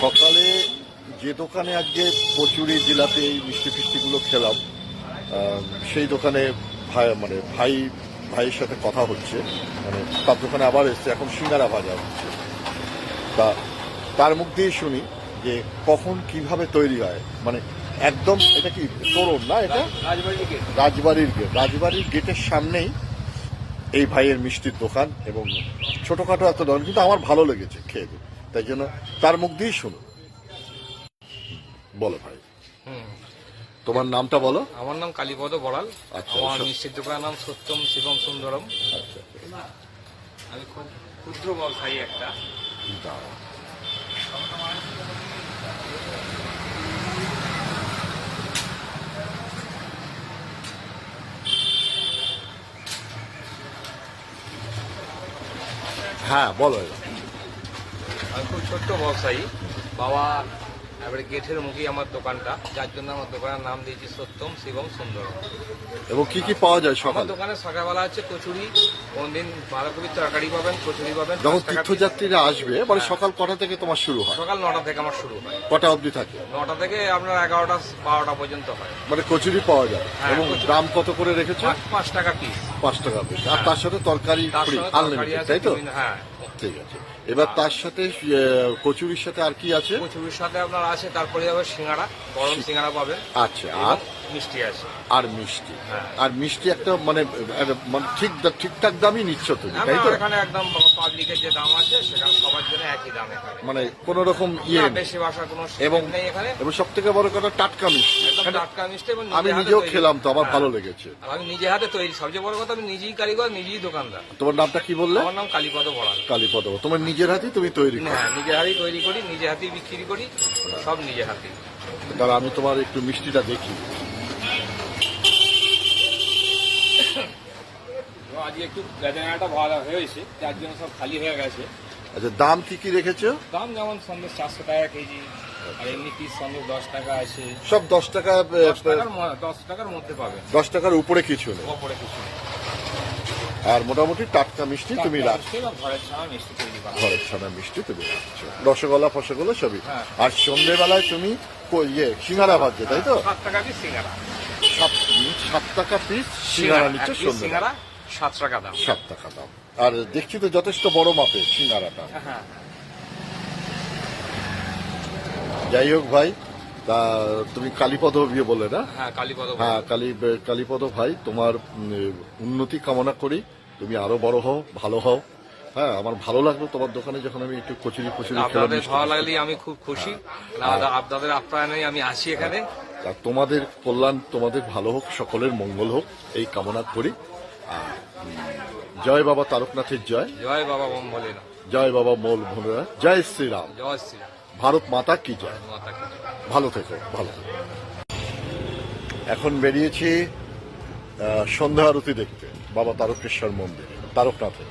সকালে যে দোকানে আজকে কচুরি জিলাপি এই মিষ্টি ফিষ্টিগুলো খেলাম সেই দোকানে ভাই মানে ভাই ভাইয়ের সাথে কথা হচ্ছে মানে তার দোকানে আবার এসছে এখন সিঙ্গারা ভাজা হচ্ছে। তা তার মুখ দিয়ে শুনি যে কখন কীভাবে তৈরি হয় মানে একদম এটা কি তোরণ না এটা? রাজবাড়ির গেট রাজবাড়ির গেটের সামনেই এই ভাইয়ের মিষ্টির দোকান এবং ছোটখাটো একটা দোকান কিন্তু আমার ভালো লেগেছে খেয়ে। তাই জন্য তার মুখ দিয়েই শুনো। বলো ভাই। তোমার নামটা বলো। আমার নাম কালীপদ বড়াল। আচ্ছা, আমার আচ্ছা। মিষ্টির দোকানের নাম সত্যম শিবম সুন্দরম। আচ্ছা আমি খুব ক্ষুদ্র ব্যবসায়ী একটা। হ্যাঁ বলো এবার। আমি খুব ছোট্ট ব্যবসায়ী। বাবা এবারে গেটের মুখেই আমার দোকানটা যার জন্য আমার দোকানের নাম দিয়েছি সত্যম শিবম সুন্দরম। এবং কি কি পাওয়া যায় সকাল? দোকানে সকালবেলা হচ্ছে কচুরি কোনদিন বাঁধাকপির তরকারি পাবেন কচুরি পাবেন যখন তীর্থযাত্রীরা আসবে মানে সকাল কটা থেকে তোমার শুরু হয়? সকাল নটা থেকে আমার শুরু হয়। কটা অবধি থাকে? নটা থেকে আপনার এগারোটা বারোটা পর্যন্ত হয়। মানে কচুরি পাওয়া যায়? হ্যাঁ, এবং দাম কত করে রেখেছো? পাঁচ টাকা পিস পাঁচ টাকা পিস আর তার সাথে তরকারি আছে তাই তো? হ্যাঁ। ঠিক আছে। এবার তার সাথে কচুরির সাথে আর কি আছে? কচুরির সাথে আপনার আছে তারপরে যাবে সিঙ্গারা গরম সিঙ্গারা পাবেন। আচ্ছা আর? মিষ্টি আছে। আর মিষ্টি। হ্যাঁ। আর মিষ্টি একটা মানে মানে ঠিক ঠিকঠাক দামই নিচ্ছ তুমি তাই তো? এখানে একদম পাবলিকের যে দাম আছে সেটা সবার জন্য একই দাম মানে কোন রকম ইয়ে। বেশি বাসার কোনো এবং এবং সব থেকে বড় কথা টাটকা মিষ্টি। টাটকা মিষ্টি এবং আমি নিজেও খেলাম তো আমার হ্যাঁ। ভালো লেগেছে। আমি নিজে হাতে তৈরি। সবচেয়ে বড় কথা আমি নিজেই কারিগর নিজেই দোকানদার। তোমার নামটা কি বললে? আমার নাম কালীপদ বড়াল কালীপদ। তোমার নিজের হাতেই তুমি তৈরি করো। হ্যাঁ নিজের হাতেই তৈরি করি নিজে হাতেই বিক্রি করি সব নিজে হাতেই। তাহলে আমি তোমার একটু মিষ্টিটা দেখি। আজকে একটু বেদানাটা ভালো হয়েছে যার জন্য সব খালি হয়ে গেছে। আচ্ছা দাম কি কি রেখেছো? দাম যেমন সন্দেশ চারশো টাকা কেজি আর এমনি পিস সন্দেশ দশ টাকা আছে। সব দশ টাকা দশ টাকার মধ্যে পাবেন। দশ টাকার উপরে কিছু নেই। কিছু আর মোটামুটি টাটকা মিষ্টি তুমি রাখছো। ঘরের ছানা মিষ্টি তুমি রাখছো। রসগোল্লা ফসগোল্লা সবই। হ্যাঁ। আর সন্ধ্যেবেলায় তুমি ইয়ে সিঙ্গারা ভাজছো তাই তো? সাত টাকা পিস সিঙ্গারা। সাত টাকা পিস সিঙ্গারা নিচ্ছ এক সন্ধ্যে সিঙ্গারা সাত টাকা দাম। সাত টাকা দাম। আর দেখছি তো যথেষ্ট বড় মাপে সিঙ্গারাটা। হ্যাঁ যাই হোক ভাই তা তুমি কালীপদ বিয়ে বলে না? হ্যাঁ কালীপদ হ্যাঁ কালী কালীপদ ভাই তোমার উন্নতি কামনা করি। তুমি আরও বড় হও ভালো হও। হ্যাঁ আমার ভালো লাগল তোমার দোকানে যখন আমি একটু কচুরি কচুরি আপনাদের ভালো। লাগলে আমি খুব খুশি। আপনাদের- আপনাদের আপ্যায়নে আমি আসি এখানে। তোমাদের কল্যাণ তোমাদের ভালো হোক সকলের মঙ্গল হোক এই কামনা করি। জয় বাবা তারকনাথের জয়। জয় বাবা জয় বাবা মোল ভুনরা জয় শ্রীরাম। জয় শ্রীরাম। ভারত মাতা কি জয়? ভালো থেকো ভালো এখন বেরিয়েছি সন্ধ্যা আরতি দেখতে। বাবা তারকেশ্বর মন্দিরে তারকনাথে।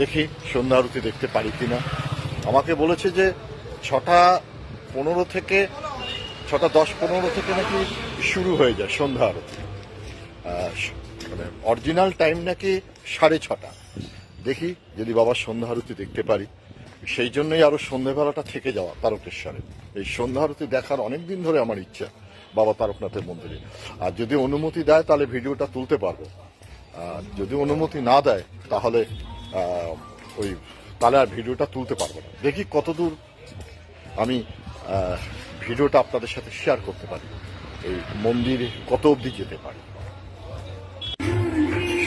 দেখি সন্ধ্যা আরতি দেখতে পারি কিনা। আমাকে বলেছে যে ছটা পনেরো থেকে ছটা দশ পনেরো থেকে নাকি শুরু হয়ে যায় সন্ধ্যা আরতি। মানে অরিজিনাল টাইম নাকি সাড়ে ছটা। দেখি যদি বাবার সন্ধ্যা আরতি দেখতে পারি। সেই জন্যই আরও সন্ধ্যেবেলাটা থেকে যাওয়া তারকেশ্বরে। এই সন্ধ্যা আরতি দেখার অনেক দিন ধরে আমার ইচ্ছা বাবা তারকনাথের মন্দিরে। আর যদি অনুমতি দেয় তাহলে ভিডিওটা তুলতে পারব। আর যদি অনুমতি না দেয় তাহলে ওই, তাহলে আর ভিডিওটা তুলতে পারব না। দেখি কতদূর আমি ভিডিওটা আপনাদের সাথে শেয়ার করতে পারি। এই মন্দিরে কত অবধি যেতে পারি।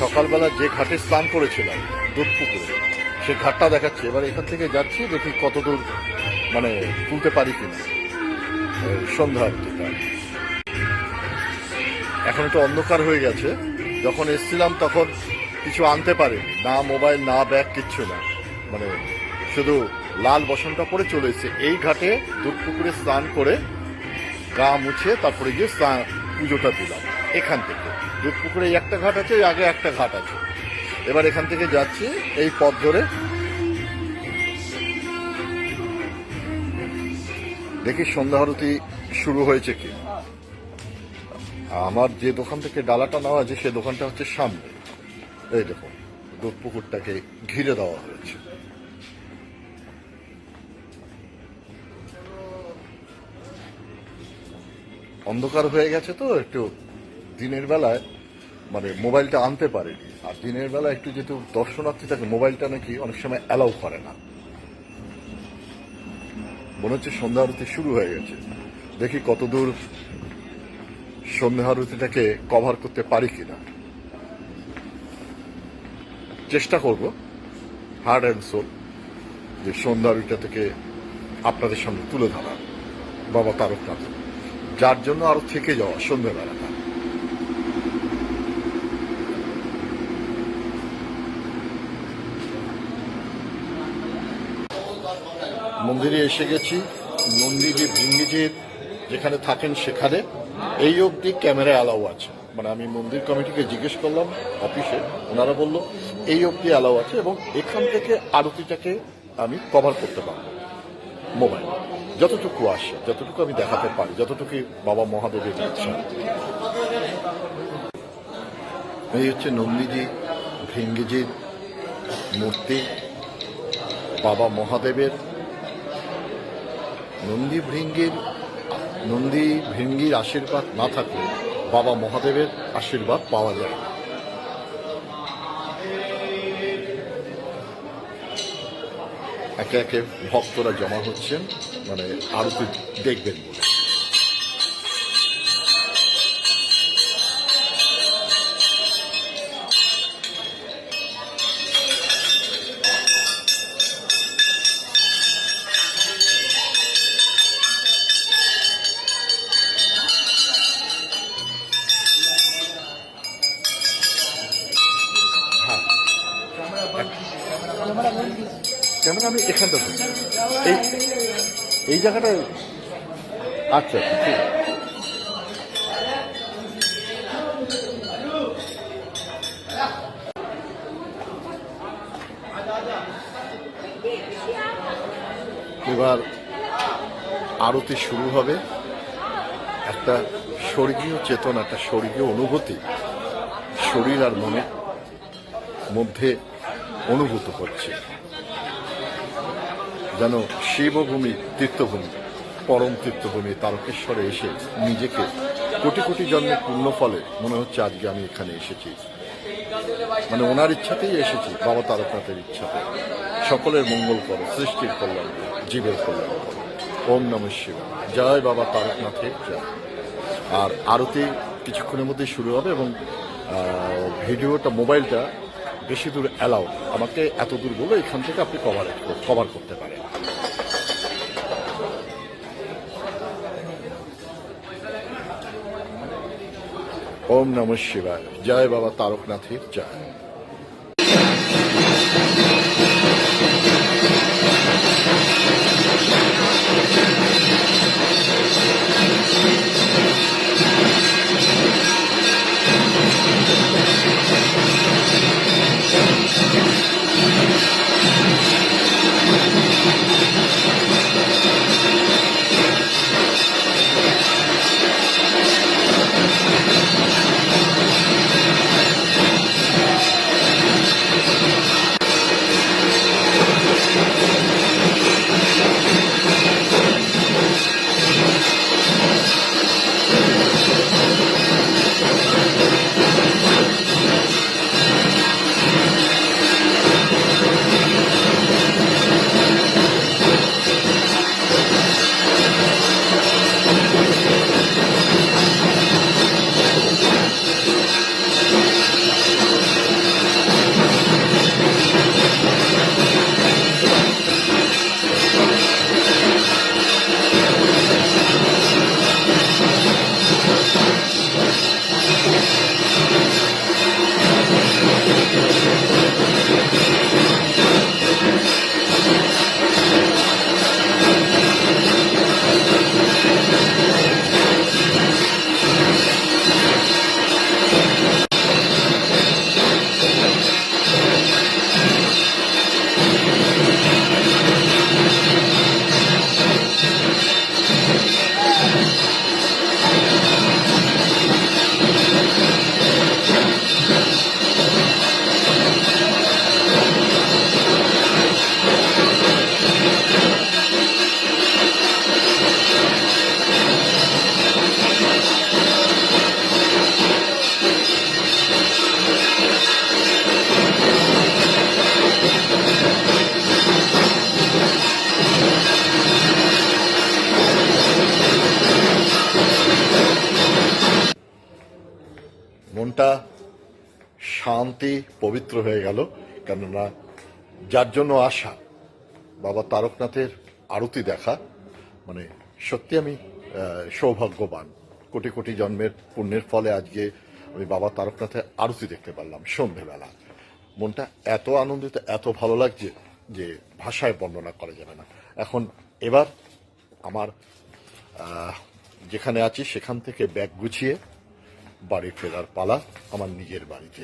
সকালবেলা যে ঘাটে স্নান করেছিলাম, দুধ পুকুরে, সে ঘাটটা দেখাচ্ছে। এবার এখান থেকে যাচ্ছি, দেখি কতদূর মানে তুলতে পারি কিনা। সন্ধ্যা এখন একটু অন্ধকার হয়ে গেছে। যখন এসছিলাম তখন কিছু আনতে পারে না মোবাইল, না ব্যাগ, কিচ্ছু না। মানে শুধু লাল বসনটা পরে চলে এসেছে। এই ঘাটে দুধ পুকুরে স্নান করে গা মুছে তারপরে গিয়ে স্নান পুজোটা দিলাম। এখান থেকে। দুধ পুকুরে এই একটা ঘাট আছে, আগে একটা ঘাট আছে। এবার এখান থেকে যাচ্ছি এই পথ ধরে। দেখি সন্ধ্যা আরতি শুরু হয়েছে কি। আমার যে দোকান থেকে ডালাটা নেওয়া আছে, সে দোকানটা হচ্ছে সামনে। এই দেখুন দুধ পুকুরটাকে ঘিরে দেওয়া হয়েছে। অন্ধকার হয়ে গেছে তো, একটু দিনের বেলায় মানে মোবাইলটা আনতে পারেনি। আর দিনের বেলা একটু যেহেতু দর্শনার্থী থাকে, মোবাইলটা নাকি অনেক সময় অ্যালাউ করে না। মনে হচ্ছে সন্ধ্যা আরতি শুরু হয়ে গেছে। দেখি কতদূর সন্ধ্যা আরতিটাকে কভার করতে পারি কিনা। চেষ্টা করব হার্ড অ্যান্ড সোল যে সন্ধ্যা আরতিটা থেকে আপনাদের সামনে তুলে ধরা বাবা তারকনাথ, যার জন্য আরও থেকে যাওয়া সন্ধ্যেবেলাটা। মন্দিরে এসে গেছি। নন্দীজি ভিঙ্গিজির যেখানে থাকেন সেখানে। এই অবধি ক্যামেরা অ্যালাউ আছে। মানে আমি মন্দির কমিটিকে জিজ্ঞেস করলাম, অফিসে। ওনারা বলল, এই অবধি অ্যালাউ আছে এবং এখান থেকে আরতিটাকে আমি কভার করতে পারব। মোবাইল। যতটুকু আসে, যতটুকু আমি দেখাতে পারি যতটুকু বাবা মহাদেবের ইচ্ছা। এই হচ্ছে নন্দীজি ভিঙ্গিজির মূর্তি, বাবা মহাদেবের নন্দী ভৃঙ্গির নন্দী ভৃঙ্গির আশীর্বাদ না থাকলে বাবা মহাদেবের আশীর্বাদ পাওয়া যায়। একে একে ভক্তরা জমা হচ্ছেন মানে আরতি দেখবেন বলে। জায়গাটা? আচ্ছা ঠিক। এবার আরতি শুরু হবে। একটা স্বর্গীয় চেতনা, একটা স্বর্গীয় অনুভূতি শরীর আর মনের মধ্যে অনুভূত হচ্ছে। যেন শিবভূমি, তীর্থভূমি, পরম তীর্থভূমি তারকেশ্বরে এসে নিজেকে কোটি কোটি জন্মের পূর্ণ ফলে মনে হচ্ছে আজকে আমি এখানে এসেছি। মানে ওনার ইচ্ছাতেই এসেছি, বাবা তারকনাথের ইচ্ছাতে। সকলের মঙ্গল করো, সৃষ্টির কল্যাণ জীবের কল্যাণ করো। ওম নম শিব জয় বাবা তারকনাথের জয়। আর আরতি কিছুক্ষণের মধ্যেই শুরু হবে এবং ভিডিওটা, মোবাইলটা বেশি দূর অ্যালাউ আমাকে এত দূর বলে এখান থেকে আপনি কভার কভার করতে পারেন। ওম নম শিবায়। জয় বাবা তারকনাথের জয়। পবিত্র হয়ে গেল, কেননা যার জন্য আসা বাবা তারকনাথের আরতি দেখা মানে সত্যি আমি সৌভাগ্যবান। কোটি কোটি জন্মের পুণ্যের ফলে আজকে আমি বাবা তারকনাথের আরতি দেখতে পারলাম সন্ধেবেলা। মনটা এত আনন্দিত, এত ভালো লাগছে যে ভাষায় বর্ণনা করা যাবে না। এখন এবার আমার যেখানে আছি সেখান থেকে ব্যাগ গুছিয়ে বাড়ি ফেরার পালা আমার নিজের বাড়িতে।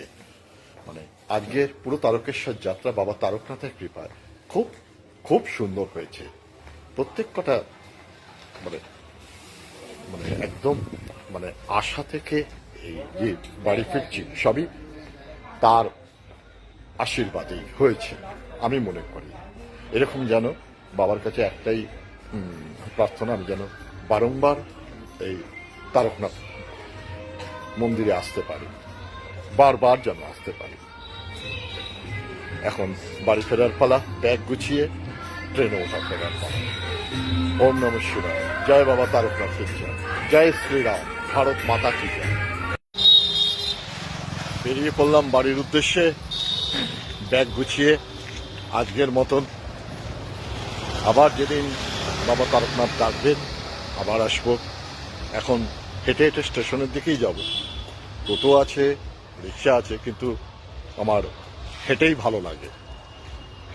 মানে আজকের পুরো তারকেশ্বর যাত্রা বাবা তারকনাথের কৃপায় খুব খুব সুন্দর হয়েছে। প্রত্যেক কটা মানে মানে একদম মানে আশা থেকে এই যে বাড়ি ফিরছি সবই তার আশীর্বাদেই হয়েছে, আমি মনে করি। এরকম যেন বাবার কাছে একটাই প্রার্থনা, আমি যেন বারংবার এই তারকনাথ মন্দিরে আসতে পারি। বারবার যেন আসতে পারি। এখন বাড়ি ফেরার পালা, ব্যাগ গুছিয়ে ট্রেনে ওঠা ফেরার পালা। ওম নম শিবায়। জয় বাবা তারকনাথের জয় জয় শ্রীরাম। ভারত মাতা কি জয়। বেরিয়ে পড়লাম বাড়ির উদ্দেশ্যে। ব্যাগ গুছিয়ে আজকের মতন আবার যেদিন বাবা তারকনাথ ডাকবেন, আবার আসব। এখন হেঁটে হেঁটে স্টেশনের দিকেই যাব। টোটো আছে রিক্সা আছে, কিন্তু আমার হেঁটেই ভালো লাগে।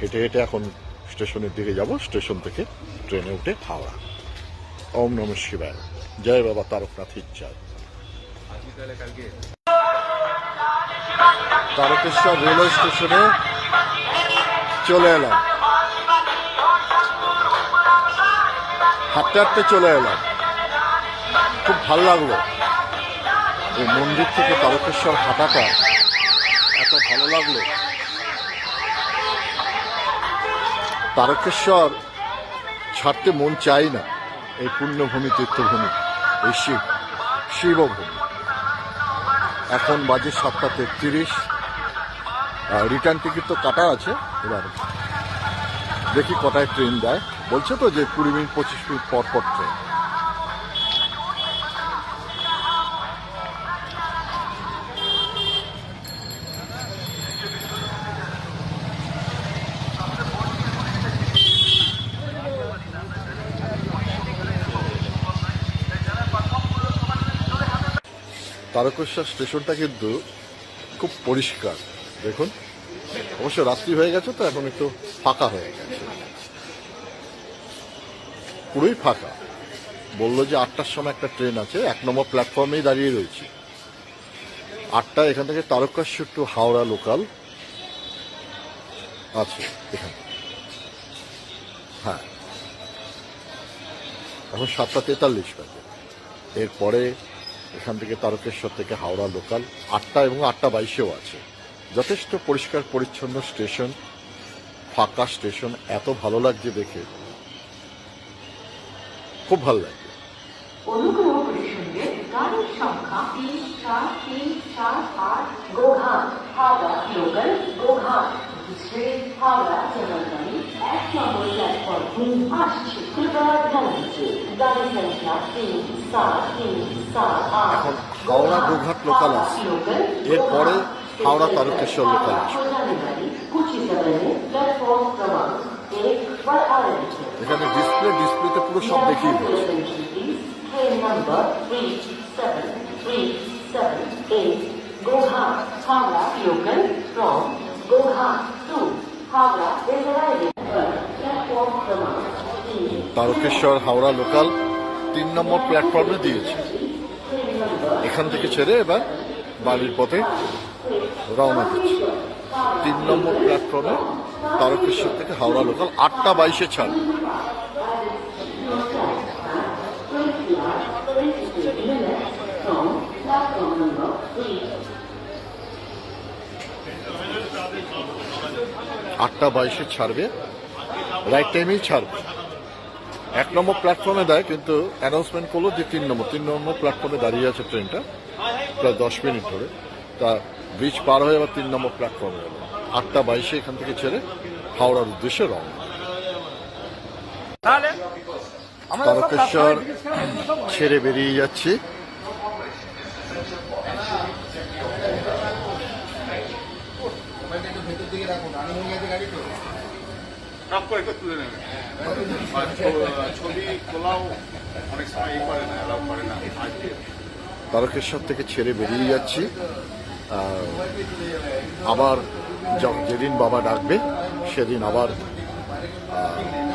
হেঁটে হেঁটে এখন স্টেশনের দিকে যাব, স্টেশন থেকে ট্রেনে উঠে হাওড়া। ওম নম শিবায়। জয় বাবা জয় আজকে তারকেশ্বর রেলওয়ে স্টেশনে চলে এলাম। হাঁটতে হাঁটতে চলে এলাম। খুব ভালো লাগল। এই মন্দির থেকে তারকেশ্বর হাঁটাটা এত ভালো লাগল। তারকেশ্বর ছাড়তে মন চাই না এই পুণ্যভূমি, তীর্থভূমি, এই শিব, শিবভূমি। এখন বাজে সাতটা তেত্রিশ। রিটার্ন টিকিট তো কাটা আছে, এবার দেখি কটায় ট্রেন দেয় বলছে তো যে কুড়ি মিনিট, পঁচিশ মিনিট পর পর ট্রেন তারকেশ্বর স্টেশনটা কিন্তু খুব পরিষ্কার। দেখুন, অবশ্য রাত্রি হয়ে গেছে তো, এখন একটু ফাঁকা হয়ে গেছে। পুরোই ফাঁকা। বলল যে আটটার সময় একটা ট্রেন আছে, এক নম্বর প্ল্যাটফর্মেই দাঁড়িয়ে রয়েছি। আটটা, এখান থেকে তারকেশ্বর টু হাওড়া লোকাল আছে, এখানে। হ্যাঁ। এখন সাতটা তেতাল্লিশ বাজে। এরপরে এখান থেকে তারকেশ্বর থেকে হাওড়া লোকাল আটটা এবং আটটা বাইশেও আছে। যথেষ্ট পরিষ্কার পরিচ্ছন্ন স্টেশন, ফাঁকা স্টেশন, এত ভালো লাগছে দেখে। খুব ভালো লাগছে। হাওড়া এক নম্বর প্ল্যাটফর্ম নিবাস শুক্রবার ধানমন্ত্রী গাড়ি সংখ্যা তিন সাত তিন সাত আট হাওড়া দুঘাট লোকাল আছে এরপরে হাওড়া তারকেশ্বর লোকাল এখানে ডিসপ্লে ডিসপ্লেতে পুরো সব দেখিয়ে দিচ্ছে Goha, Howrah, Local, from Goha to Howrah is arriving. Tarakeswar Howrah local তিন নম্বর প্ল্যাটফর্মে দিয়েছে এখান থেকে ছেড়ে এবার বাড়ির পথে রওনা দিচ্ছে তিন নম্বর প্ল্যাটফর্মে তারকেশ্বর থেকে হাওড়া লোকাল আটটা বাইশে ছাড় from platform number 3. আটটা বাইশে ছাড়বে রাইট টাইমেই ছাড়বে। এক নম্বর প্ল্যাটফর্মে দেয় কিন্তু অ্যানাউন্সমেন্ট করল যে তিন নম্বর। তিন নম্বর প্ল্যাটফর্মে দাঁড়িয়ে আছে ট্রেনটা প্রায় দশ মিনিট ধরে। তা ব্রিজ পার হয়ে আবার তিন নম্বর প্ল্যাটফর্মে গেল। আটটা বাইশে এখান থেকে ছেড়ে হাওড়ার উদ্দেশ্যে রওনা। তারকেশ্বর ছেড়ে বেরিয়ে যাচ্ছি। ছবি তোলাও অনেক সময় করে না করে না তারকেশ্বর থেকে ছেড়ে বেরিয়ে যাচ্ছি। আবার যেদিন বাবা ডাকবে, সেদিন আবার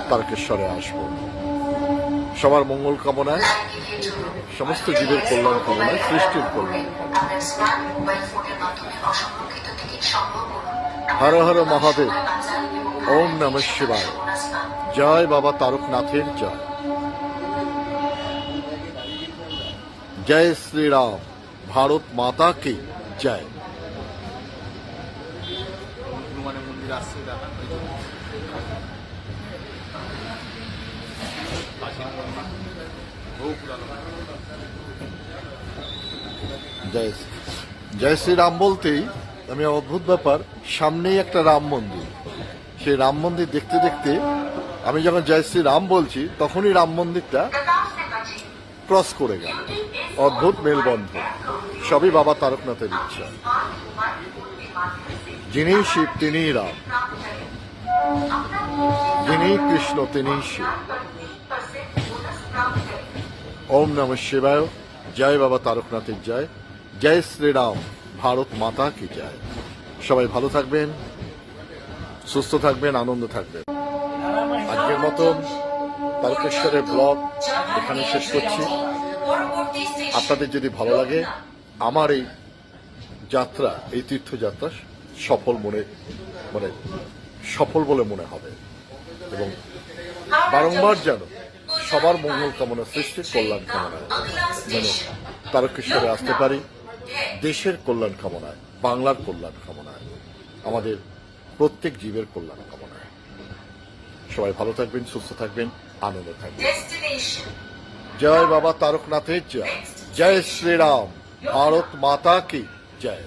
তারকেশ্বরে আসব। সবার মঙ্গল কামনায়, সমস্ত জীবের কল্যাণ কামনায়, সৃষ্টির কল্যাণ হর হর মহাদেব। ওম নমঃ শিবায়। জয় বাবা তারকনাথের জয়। জয় শ্রীরাম ভারত মাতা কি জয় জয় জয় শ্রীরাম বলতেই আমি অদ্ভুত ব্যাপার সামনেই একটা রাম মন্দির। সেই রাম মন্দির দেখতে দেখতে আমি যখন জয় শ্রী রাম বলছি, তখনই রাম মন্দিরটা ক্রস করে গেল। অদ্ভুত মেলবন্ধন। সবই বাবা তারকনাথের ইচ্ছা। যিনি শিব, তিনিই রাম। যিনি কৃষ্ণ, তিনিই শিব। ওম নম শিবায়। জয় বাবা তারকনাথের জয়। জয় শ্রীরাম। ভারত মাতা কি জয়। সবাই ভালো থাকবেন। সুস্থ থাকবেন, আনন্দ থাকবেন। আজকের মতন তারকেশ্বরের ব্লগ এখানে শেষ করছি। আপনাদের যদি ভালো লাগে, আমার এই যাত্রা, এই তীর্থযাত্রা সফল মনে মানে সফল বলে মনে হবে। এবং বারংবার যেন সবার মঙ্গল কামনা সৃষ্টির কল্যাণ কামনায় যেন তারকেশ্বরে আসতে পারি। দেশের কল্যাণ কামনায়, বাংলার কল্যাণ কামনায়, আমাদের প্রত্যেক জীবের কল্যাণ কামনা। সবাই ভালো থাকবেন সুস্থ থাকবেন আনন্দে থাকবেন। জয় বাবা তারকনাথের জয়। জয় শ্রীরাম। ভারত মাতা কি? জয়।